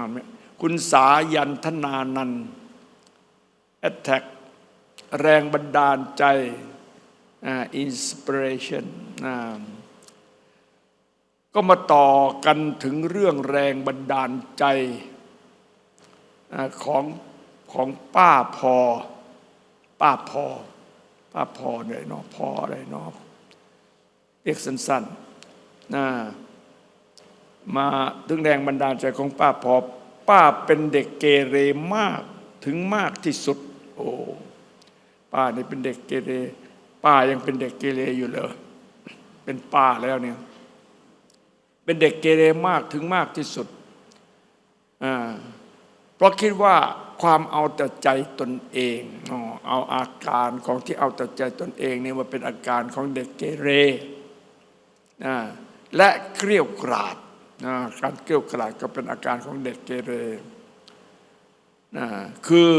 อ่านไหมคุณสายันธนานันแอตแทกแรงบันดาลใจอินสปิเรชันก็มาต่อกันถึงเรื่องแรงบันดาลใจอของของป้าพอ ป้าพอ ป้าพอเนี่ยเนาะพออะไรเนาะเรียกสั้นๆนะ มาถึงแรงบันดาลใจของป้าพอป้าเป็นเด็กเกเรมากถึงมากที่สุด โอ้ป้านี่เป็นเด็กเกเร ป้ายังเป็นเด็กเกเรอยู่เลยเป็นป้าแล้วเนี่ยเป็นเด็กเกเรมากถึงมากที่สุดอ่าเพราะคิดว่าความเอาแต่ใจตนเองเอาอาการของที่เอาแต่ใจตนเองเนี่ยมาเป็นอาการของเด็กเกเรอ่าและเกลียวกราด การเกลียวกราดก็เป็นอาการของเด็กเกเรคือ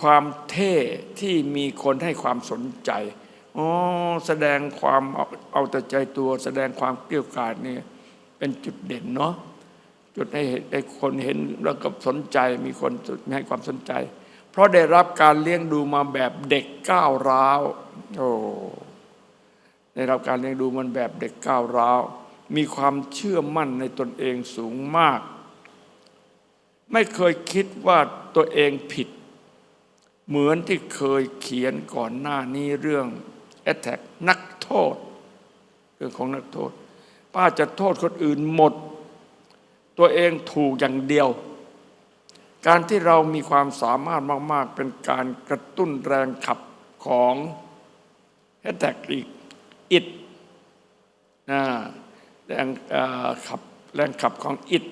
ความเท่ที่มีคนให้ความสนใจอ๋อแสดงความเอาแต่ใจตัว แสดงความเกลียวกราดนี่เป็นจุดเด่นเนาะจุดให้ให้คนเห็นแล้วก็สนใจมีคนให้ความสนใจ เพราะได้รับการเลี้ยงดูมาแบบเด็กก้าวร้าวโอ้ได้รับการเลี้ยงดูมันแบบเด็กก้าวร้าว มีความเชื่อมั่นในตนเองสูงมาก ไม่เคยคิดว่าตัวเองผิด เหมือนที่เคยเขียนก่อนหน้านี้เรื่องแอ t แทกนักโทษ เรื่องของนักโทษ ป้าจะโทษคนอื่นหมด ตัวเองถูกอย่างเดียว การที่เรามีความสามารถมาก ๆ เป็นการกระตุ้นแรงขับของแฮชแทกอีกอิดนะ แรงขับแรงขับของอิด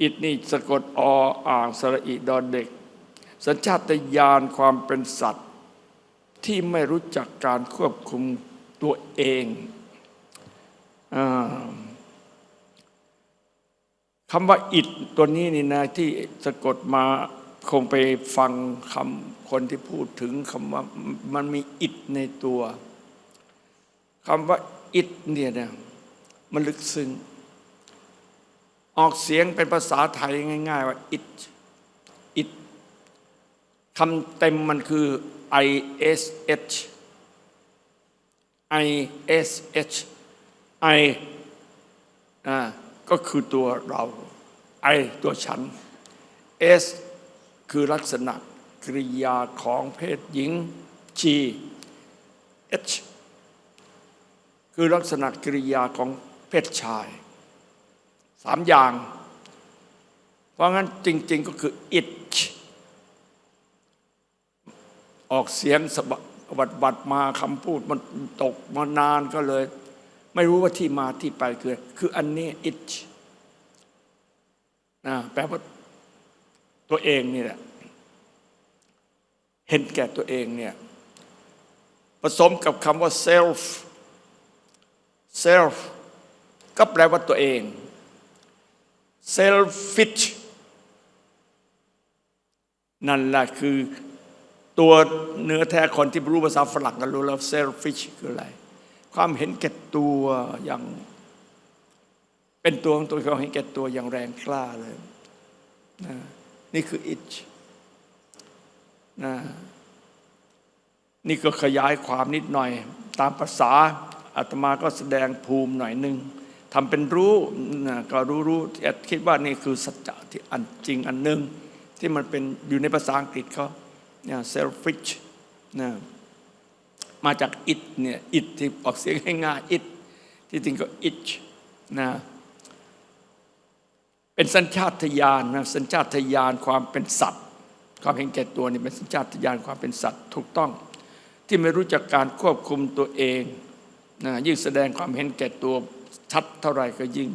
อิดนี่สะกดออ่างสระอิดอนเด็ก สัญชาตญาณความเป็นสัตว์ ที่ไม่รู้จักการควบคุมตัวเองอคำว่าอิดตัวนี้นี่นะที่สะกดมาคงไปฟังคำคนที่พูดถึงคำว่ามันมีอิดในตัวคำว่าอิดเนี่ยนะ มันลึกซึ้งออกเสียงเป็นภาษาไทยง่าย ๆ ว่าอิดอิดคำเต็มมันคือ I S H I S H I อ่าก็คือตัวเราไอตัวฉัน S คือลักษณะกริยาของเพศหญิง G H คือลักษณะกริยาของ เพศชายสามอย่าง เพราะงั้นจริง ๆก็คือ it ออกเสียงสะบัดบัดมาคำพูดมันตกมานานก็เลย ไม่รู้ว่าที่มาที่ไปคือ คืออันนี้ it นะแปลว่าตัวเองนี่แหละเห็นแก่ตัวเองเนี่ยผสมกับคำว่า self self ก็แปลว่าตัวเอง selfish นั่นแหละคือตัวเนื้อแท้คนที่รู้ภาษาฝรั่งกันรู้แล้ว selfish คืออะไร ความเห็นแก่ตัวอย่างเป็นตัวของตัวเขาเห็นแก่ตัวอย่างแรงกล้าเลยนะนี่คืออิจนะนี่ก็ขยายความนิดหน่อย ตามภาษาอาตมาก็แสดงภูมิหน่อยหนึ่ง ทำเป็นรู้ก็รู้รู้คิดว่านี่คือสัจจะที่อันจริงอันหนึ่งที่มันเป็นอยู่ในภาษาอังกฤษเขาเนี่ย selfish นะมาจาก it เนี่ย it ที่ออกเสียงง่ายๆ it ที่จริงก็ it นะเป็นสัญชาตญาณนะสัญชาตญาณความเป็นสัตว์ความเห็นแก่ตัวนี่เป็นสัญชาตญาณความเป็นสัตว์ถูกต้อง ที่ไม่รู้จักการควบคุมตัวเองนะยิ่งแสดงความเห็นแก่ตัว ชัดเท่าไหร่ก็ยิ่ง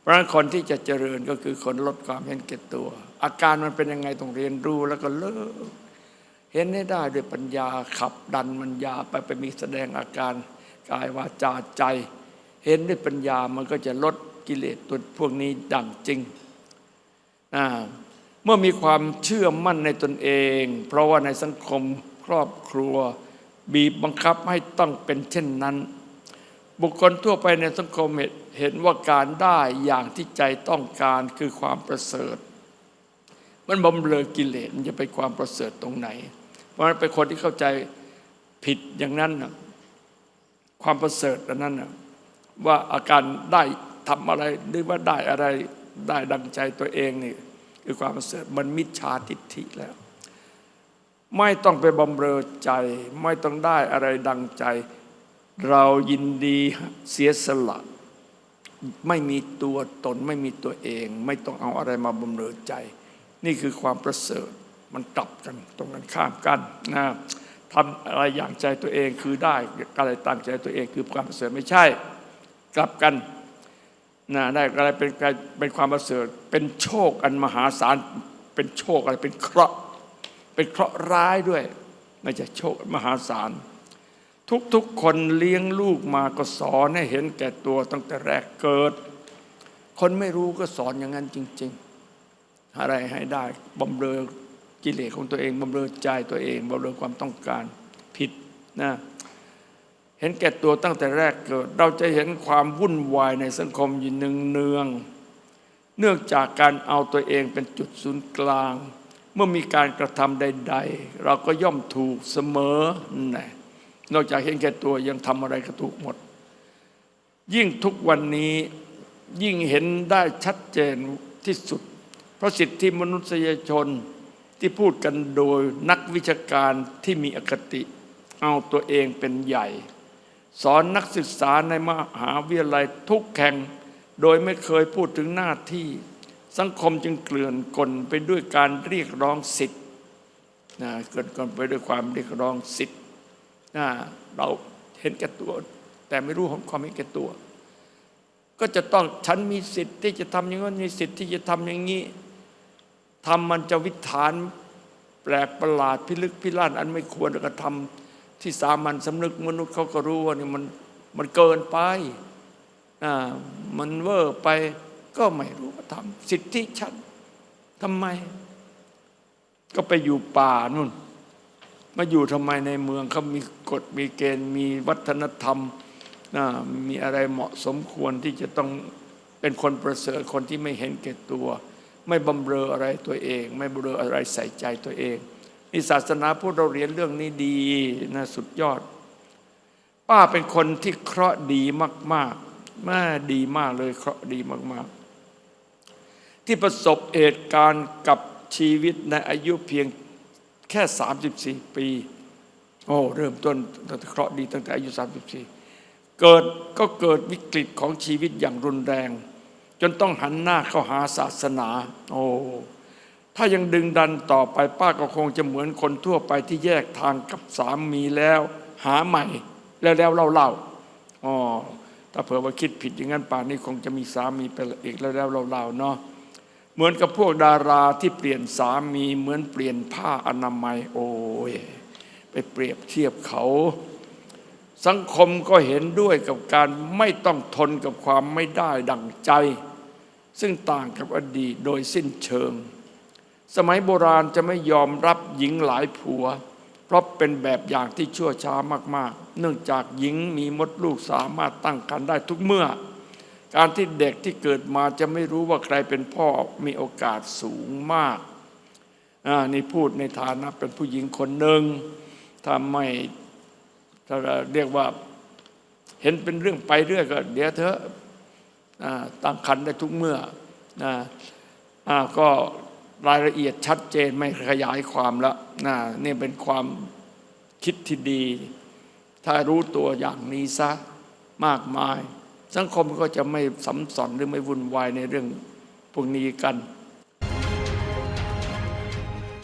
เพราะฉะนั้นคนที่จะเจริญก็คือคนลดความเห็นแก่ตัว อาการมันเป็นยังไงต้องเรียนรู้แล้วก็เลิกเห็นให้ได้ด้วยปัญญาขับดันมันยาไปไปมีแสดงอาการกายวาจาใจ เห็นด้วยปัญญามันก็จะลดกิเลสตัวพวกนี้ดังจริงเมื่อมีความเชื่อมั่นในตนเอง เพราะว่าในสังคมครอบครัว บีบบังคับให้ต้องเป็นเช่นนั้น บุคคลทั่วไปในสังคมเห็นว่าการได้อย่างที่ใจต้องการคือความประเสริฐ มันบำเรอกิเลสมันจะไปความประเสริฐตรงไหน เพราะนั้นเป็นคนที่เข้าใจผิดอย่างนั้นนะความประเสริฐอันนั้นนะว่าอาการได้ทำอะไรหรือว่าได้อะไรได้ดังใจตัวเองนี่คือความประเสริฐมันมิจฉาทิฏฐิแล้ว ไม่ต้องไปบำเรอใจ ไม่ต้องได้อะไรดังใจ เรายินดีเสียสละ ไม่มีตัวตนไม่มีตัวเอง ไม่ต้องเอาอะไรมาบำเรอใจ นี่คือความประเสริฐมันกลับกันตรงกันข้ามกันนะทำอะไรอย่างใจตัวเองคือได้อะไรตามใจตัวเองคือความประเสริฐไม่ใช่ กลับกันนะได้อะไรเป็นเป็นความประเสริฐ เป็นโชคอันมหาศาลเป็นโชคอะไรเป็นเคราะห์เป็นเคราะห์ร้ายด้วยไม่ใช่โชคมหาศาล ทุกๆคนเลี้ยงลูกมาก็สอนให้เห็นแก่ตัวตั้งแต่แรกเกิด คนไม่รู้ก็สอนอย่างนั้นจริง ๆ อะไรให้ได้บำเรอกิเลสของตัวเองบำเรอใจตัวเองบำเรอความต้องการผิดนะเห็นแก่ตัวตั้งแต่แรกเกิด เราจะเห็นความวุ่นวายในสังคมอยู่เนืองเนืองเนื่องจากการเอาตัวเองเป็นจุดศูนย์กลาง เมื่อมีการกระทำใด ๆ เราก็ย่อมถูกเสมอนะ นอกจากเห็นแก่ตัวยังทำอะไรก็ถูกหมด ยิ่งทุกวันนี้ยิ่งเห็นได้ชัดเจนที่สุด เพราะสิทธิมนุษยชนที่พูดกันโดยนักวิชาการที่มีอคติ เอาตัวเองเป็นใหญ่ สอนนักศึกษาในมหาวิทยาลัยทุกแห่งโดยไม่เคยพูดถึงหน้าที่ สังคมจึงเกลื่อนกลนไปด้วยการเรียกร้องสิทธิ์นะเกิดกลนไปด้วยความเรียกร้องสิทธิ นะเราเห็นแก่ตัว แต่ไม่รู้ความเห็นแก่ตัว ก็จะต้องฉันมีสิทธิ์ที่จะทำอย่างนั้นมีสิทธิ์ที่จะทำอย่างนี้ทำมันจะวิถานแปลกประหลาดพิลึกพิลั่นอันไม่ควรกระทำที่สามัญสำนึกมนุษย์เขาก็รู้ว่านี่มันมันเกินไปอ่ามันเวอร์ไปก็ไม่รู้ว่าทำสิทธิฉันทำไม ก็ไปอยู่ป่านู่น มาอยู่ทำไมในเมืองเขามีกฎมีเกณฑ์ มีวัฒนธรรมนะมีอะไรเหมาะสมควรที่จะต้องเป็นคนประเสริฐคนที่ไม่เห็นแก่ตัว ไม่บำเรออะไรตัวเอง ไม่บำเรออะไรใส่ใจตัวเองนี่ศาสนาพุทธเราเรียนเรื่องนี้ดีนะสุดยอด ป้าเป็นคนที่เคราะห์ดีมากๆแม่ดีมากเลยเคราะห์ดีมาก ๆ ที่ประสบเหตุการณ์กับชีวิตในอายุเพียง แค่ 34 ปี โอ้เริ่มต้นตั้งแต่เคราะห์ดีตั้งแต่อายุ 34 เกิดก็เกิดวิกฤตของชีวิตอย่างรุนแรง จนต้องหันหน้าเข้าหาศาสนา โอ้ถ้ายังดึงดันต่อไปป้าก็คงจะเหมือนคนทั่วไปที่แยกทางกับสามีแล้ว หาใหม่แล้วแล้วเล่าเล่าๆอ๋อถ้าเผื่อว่าคิดผิดอย่างนั้นป่านนี้คงจะมีสามีไปอีกแล้วแล้วเล่าเล่าๆเนาะ เหมือนกับพวกดาราที่เปลี่ยนสามีเหมือนเปลี่ยนผ้าอนามัยโอ้ยไปเปรียบเทียบเขา สังคมก็เห็นด้วยกับการไม่ต้องทนกับความไม่ได้ดั่งใจ ซึ่งต่างกับอดีตโดยสิ้นเชิง สมัยโบราณจะไม่ยอมรับหญิงหลายผัว เพราะเป็นแบบอย่างที่ชั่วช้ามาก ๆ เนื่องจากหญิงมีมดลูกสามารถตั้งครรภ์ได้ทุกเมื่อ การที่เด็กที่เกิดมาจะไม่รู้ว่าใครเป็นพ่อมีโอกาสสูงมากนี่พูดในฐานะเป็นผู้หญิงคนหนึ่งถ้าไม่ถ้าเรียกว่าเห็นเป็นเรื่องไปเรื่อยก็เดี๋ยวเถอะอ่าตั้งคันได้ทุกเมื่อะอ่าก็รายละเอียดชัดเจนไม่ขยายความแล้วนะนี่เป็นความคิดที่ดี ถ้ารู้ตัวอย่างนี้ซะมากมาย สังคมก็จะไม่สัมสอนหรือไม่วุ่นวายในเรื่องพวกนี้กัน